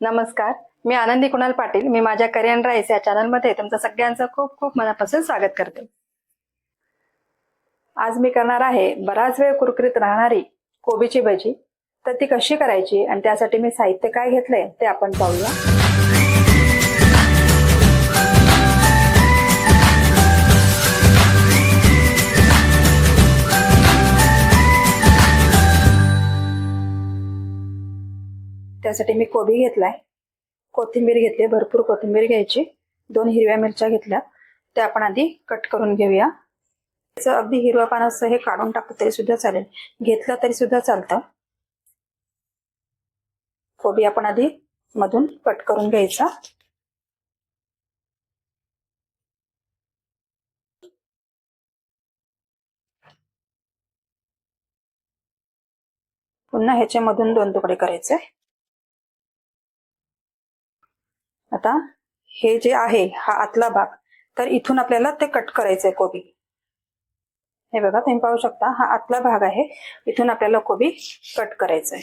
नमस्कार मी आनंदी कुणाल पाटील. मी माझ्या करियन राईस या चॅनलमध्ये तुमचं सगळ्यांचं खूप खूप मनापासून स्वागत करते. आज मी करणार आहे बराच वेळ कुरकुरीत राहणारी कोबीची भजी. तर ती कशी करायची आणि त्यासाठी मी साहित्य काय घेतलंय ते आपण पाहूया. त्यासाठी मी कोबी घेतलाय. कोथिंबीर घेतली भरपूर कोथिंबीर घ्यायची. दोन हिरव्या मिरच्या घेतल्या. त्या आपण आधी कट करून घेऊया. त्याचं अगदी हिरवा पान असं हे काढून टाकलं तरी सुद्धा चालेल. घेतलं तरी सुद्धा चालतं. कोबी आपण आधी मधून कट करून घ्यायचा. पुन्हा ह्याच्यामधून दोन तुकडे करायचे. आता हे जे आहे हा आतला भाग तर इथून आपल्याला ते कट करायचंय कोबी. हे बघा तुम्ही पाहू शकता हा आतला भाग आहे. इथून आपल्याला कोबी कट करायचंय.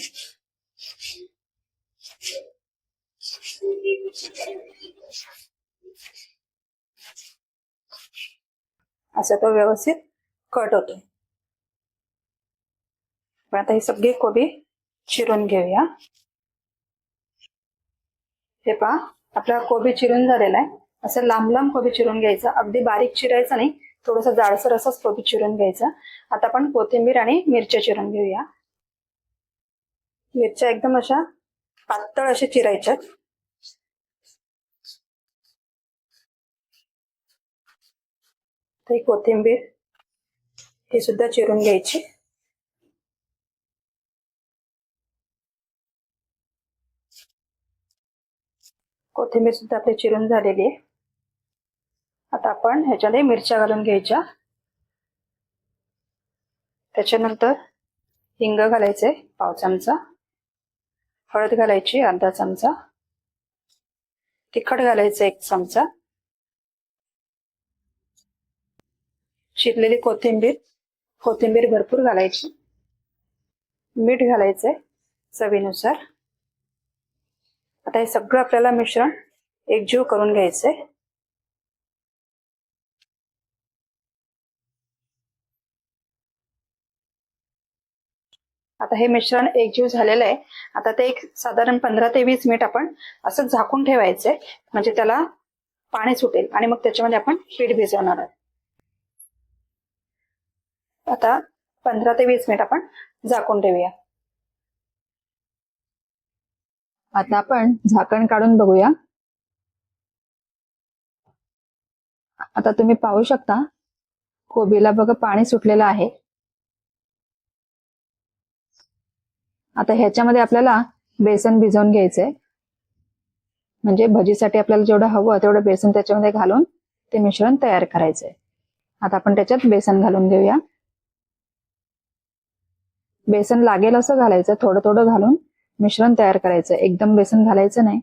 असा तो व्यवस्थित कट होतो पण आता ही सगळी कोबी चिरून घेऊया. हे पहा आपला कोबी चिरून झालेला आहे. असं लांब लांब कोबी चिरून घ्यायचं. अगदी बारीक चिरायचं नाही. थोडस जाडसर असंच कोबी चिरून घ्यायचं. आता आपण कोथिंबीर आणि मिरच्या चिरून घेऊया. मिरच्या एकदम अशा पातळ अशा चिरायच्यात. कोथिंबीर हे सुद्धा चिरून घ्यायची. कोथिंबीर सुद्धा आपली चिरून झालेली आहे. आता आपण ह्याच्यामध्ये मिरच्या घालून घ्यायच्या. त्याच्यानंतर हिंग घालायचे पाव चमचा. हळद घालायची अर्धा चमचा. तिखट घालायचं एक चमचा. चिरलेली कोथिंबीर कोथिंबीर भरपूर घालायची. मीठ घालायचंय चवीनुसार. आता हे सगळं आपल्याला मिश्रण एकजीव करून घ्यायचंय. आता हे मिश्रण एकजीव झालेलं आहे. आता ते एक साधारण पंधरा ते वीस मिनिट आपण असं झाकून ठेवायचंय. म्हणजे त्याला पाणी सुटेल आणि मग त्याच्यामध्ये आपण पीठ भिजवणार आहोत. आता पंधरा ते वीस मिनिट आपण झाकून ठेवूया. आता आपण झाकण काढून बघूया. आता तुम्ही पाहू शकता कोबीला बघा पाणी सुटलेलं आहे. आता ह्याच्यामध्ये आपल्याला बेसन भिजवून घ्यायचंय. म्हणजे भजीसाठी आपल्याला जेवढं हवं तेवढं बेसन त्याच्यामध्ये घालून ते मिश्रण तयार करायचंय. आता आपण त्याच्यात बेसन घालून घेऊया. बेसन लागेल असं घालायचं थोडं थोडं घालून. मिश्रण तयार करायचं. एकदम बेसन घालायचं नाही.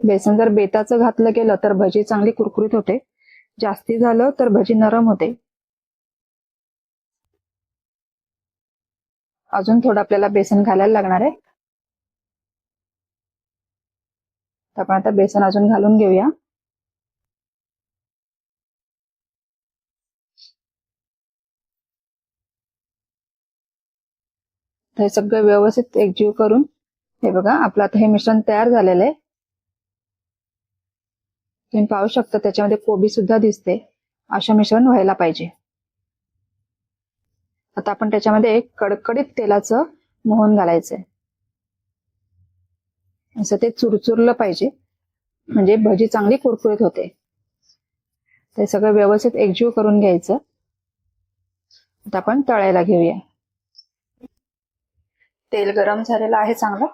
बेसन जर बेताचं घातलं गेलं तर भजी चांगली कुरकुरीत होते. जास्ती झालं तर भजी नरम होते. अजून थोडं आपल्याला बेसन घालायला लागणार आहे. तर आपण आता बेसन अजून घालून घेऊया. हे सगळं व्यवस्थित एकजीव करून हे बघा आपलं आता हे मिश्रण तयार झालेलं आहे. तुम्ही पाहू शकता त्याच्यामध्ये कोबी सुद्धा दिसते. असं मिश्रण व्हायला पाहिजे. आता आपण त्याच्यामध्ये एक कडकडीत तेलाचं मोहन घालायचंय. असं ते चुरचुरलं पाहिजे. म्हणजे भजी चांगली कुरकुरीत होते. ते सगळं व्यवस्थित एकजीव करून घ्यायचं. आता आपण तळायला घेऊया. तेल गरम झालेलं आहे चांगलं.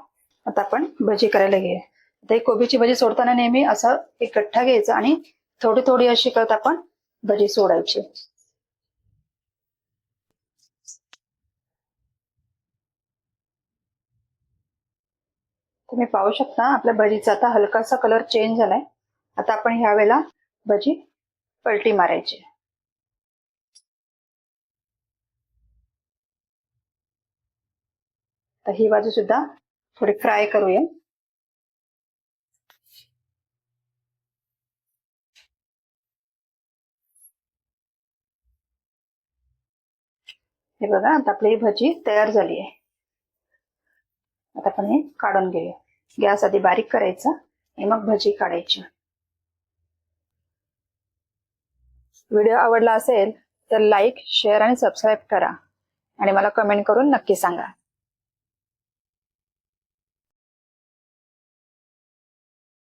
आता आपण भजी करायला घेऊया आता ही कोबीची भजी सोडताना नेहमी असं एक गठ्ठा घ्यायचा आणि थोडी थोडी अशी करत आपण भजी सोडायची. तुम्ही पाहू शकता आपल्या भजीचा आता हलकासा कलर चेंज झालाय. आता आपण ह्या वेळेला भजी पलटी मारायची. तर ही बाजू सुद्धा थोडी फ्राय करूया. हे बघा आता आपली भजी तयार झाली आहे. आता आपण हे काढून घेऊया. गॅस आधी बारीक करायचा आणि मग भजी काढायची. व्हिडिओ आवडला असेल तर लाईक शेअर आणि सबस्क्राईब करा. आणि मला कमेंट करून नक्की सांगा.